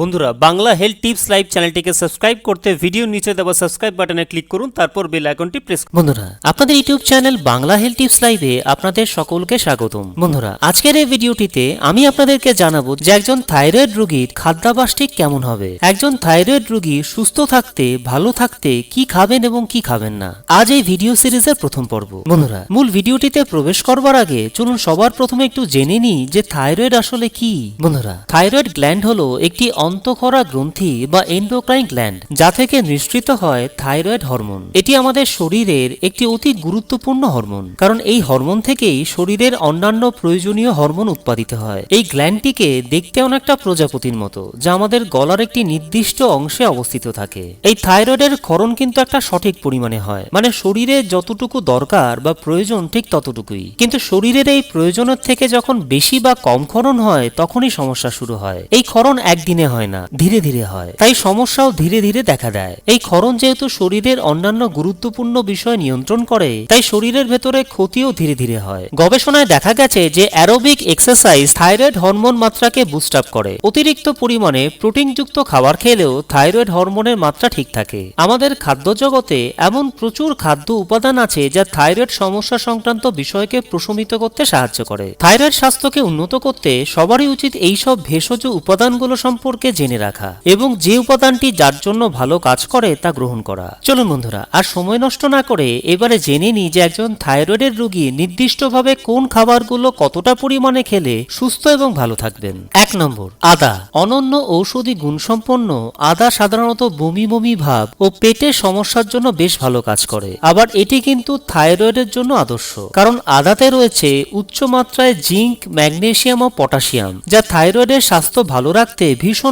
বন্ধুরা, Bangla health tips live চ্যানেলটিকে subscribe করতে ভিডিও নিচে দেওয়া সাবস্ক্রাইব বাটনে ক্লিক করুন, তারপর বেল আইকনটি প্রেস বন্ধুরা, আপনাদের YouTube channel Bangla health tips লাইভে আপনাদের সকলকে স্বাগতম। বন্ধুরা, আজকের এই ভিডিওটিতে আমি আপনাদেরকে জানাব যে একজন থাইরয়েড রোগীর খাদ্যাভ্যাস ঠিক কেমন হবে। একজন থাইরয়েড রোগী সুস্থ থাকতে, ভালো থাকতে কি খাবেন এবং কি খাবেন না? আজ এই ভিডিও সিরিজের প্রথম পর্ব। বন্ধুরা, মূল ভিডিওটিতে প্রবেশ করবার আগে চলুন সবার প্রথমে একটু জেনে নিই যে থাইরয়েড আসলে কি। বন্ধুরা, থাইরয়েড গ্ল্যান্ড হলো একটি অন্তঃক্ষরা গ্রন্থি বা এন্ডোক্রাইন গ্ল্যান্ড যা থেকে নিঃসৃত হয় থাইরয়েড হরমোন এটি আমাদের শরীরের একটি অতি গুরুত্বপূর্ণ হরমোন কারণ এই হরমোন থেকেই শরীরের অন্যান্য প্রয়োজনীয় হরমোন উৎপাদিত হয়। এই গ্ল্যান্ডটিকে দেখতে অনেকটা প্রজাপতির মতো, যা আমাদের গলার একটি নির্দিষ্ট অংশে অবস্থিত থাকে। এই থাইরয়েডের ক্ষরণ কিন্তু একটা সঠিক পরিমাণে হয় মানে শরীরে যতটুকু দরকার বা প্রয়োজন ঠিক ততটুকুই। কিন্তু শরীরের এই প্রয়োজনের থেকে যখন বেশি বা কম ক্ষরণ হয়, তখনই সমস্যা শুরু হয়। এই ক্ষরণ একদিনে হয় না, ধীরে ধীরে হয়। তাই সমস্যাও ধীরে ধীরে দেখা দেয়। এই ক্ষরণ যেহেতু শরীরের অন্যান্য গুরুত্বপূর্ণ বিষয় নিয়ন্ত্রণ করে, তাই শরীরের ভেতরে ক্ষতিও ধীরে ধীরে হয়। গবেষণায় দেখা গেছে যে অ্যারোবিক এক্সারসাইজ থাইরয়েড হরমোন মাত্রাকে বুস্ট আপ করে। অতিরিক্ত পরিমাণে প্রোটিনযুক্ত খাবার খেলেও থাইরয়েড হরমোনের মাত্রা ঠিক থাকে। আমাদের খাদ্য জগতে এমন প্রচুর খাদ্য উপাদান আছে যা থাইরয়েড সমস্যা সংক্রান্ত বিষয়কে প্রশমিত করতে সাহায্য করে। থাইরয়েড স্বাস্থ্যকে উন্নত করতে সবারই উচিত এইসব ভেষজ উপাদানগুলো সম্পর্কে জেনে রাখা এবং যে উপাদানটি যার জন্য ভালো কাজ করে তা গ্রহণ করা। চলুন বন্ধুরা, আর সময় নষ্ট না করে এবারে জেনে নিই যে একজন থাইরয়েডের রোগী নির্দিষ্টভাবে কোন খাবারগুলো কতটা পরিমাণে খেলে সুস্থ এবং ভালো থাকবেন। এক নম্বর, আদা। অনন্য ঔষধি গুণসম্পন্ন আদা সাধারণত বমি বমি ভাব ও পেটের সমস্যার জন্য বেশ ভালো কাজ করে। আবার এটি কিন্তু থাইরয়েডের জন্য আদর্শ, কারণ আদাতে রয়েছে উচ্চ মাত্রায় জিঙ্ক, ম্যাগনেসিয়াম ও পটাশিয়াম, যা থাইরয়েডের স্বাস্থ্য ভালো রাখতে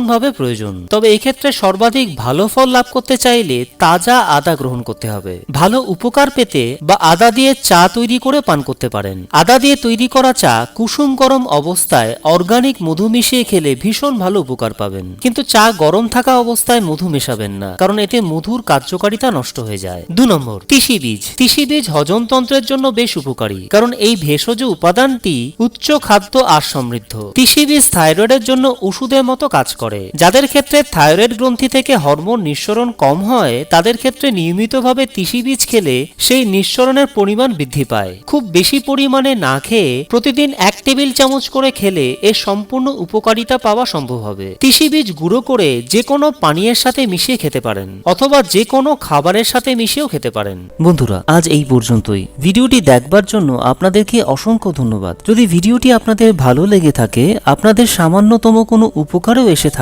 ভীষণভাবে প্রয়োজন। তবে এক্ষেত্রে সর্বাধিক ভালো ফল লাভ করতে চাইলে তাজা আদা গ্রহণ করতে হবে। ভালো উপকার পেতে বা আদা দিয়ে চা তৈরি করে পান করতে পারেন। আদা দিয়ে তৈরি করা চা কুসুম গরম অবস্থায় অর্গানিক মধু মিশিয়ে খেলে ভীষণ ভালো উপকার পাবেন। কিন্তু চা গরম থাকা অবস্থায় মধু মেশাবেন না, কারণ এতে মধুর কার্যকারিতা নষ্ট হয়ে যায়। দু নম্বর, তিসি বীজ। তিসি বীজ হজমতন্ত্রের জন্য বেশ উপকারী, কারণ এই ভেষজ উপাদানটি উচ্চ খাদ্য আর সমৃদ্ধ। তিসি বীজ থাইরয়েডের জন্য ওষুধের মতো কাজ করে। যাদের ক্ষেত্রে থাইরয়েড গ্রন্থি থেকে হরমোন নিঃসরণ কম হয় তাদের ক্ষেত্রে নিয়মিতভাবে তিসি বীজ খেলে সেই নিঃসরণের পরিমাণ বৃদ্ধি পায়। খুব বেশি পরিমাণে না খেয়ে প্রতিদিন এক টেবিল চামচ করে খেলে এর সম্পূর্ণ উপকারিতা পাওয়া সম্ভব হবে। তিসি বীজ গুঁড়ো করে যে কোনো পানীয়ের সাথে মিশিয়ে খেতে পারেন অথবা যে কোনো খাবারের সাথে মিশিয়েও খেতে পারেন। বন্ধুরা আজ এই পর্যন্তই। ভিডিওটি দেখবার জন্য আপনাদেরকে অসংখ্য ধন্যবাদ। যদি ভিডিওটি আপনাদের ভালো লেগে থাকে আপনাদের সামান্যতম কোনো উপকারও এসে থাকে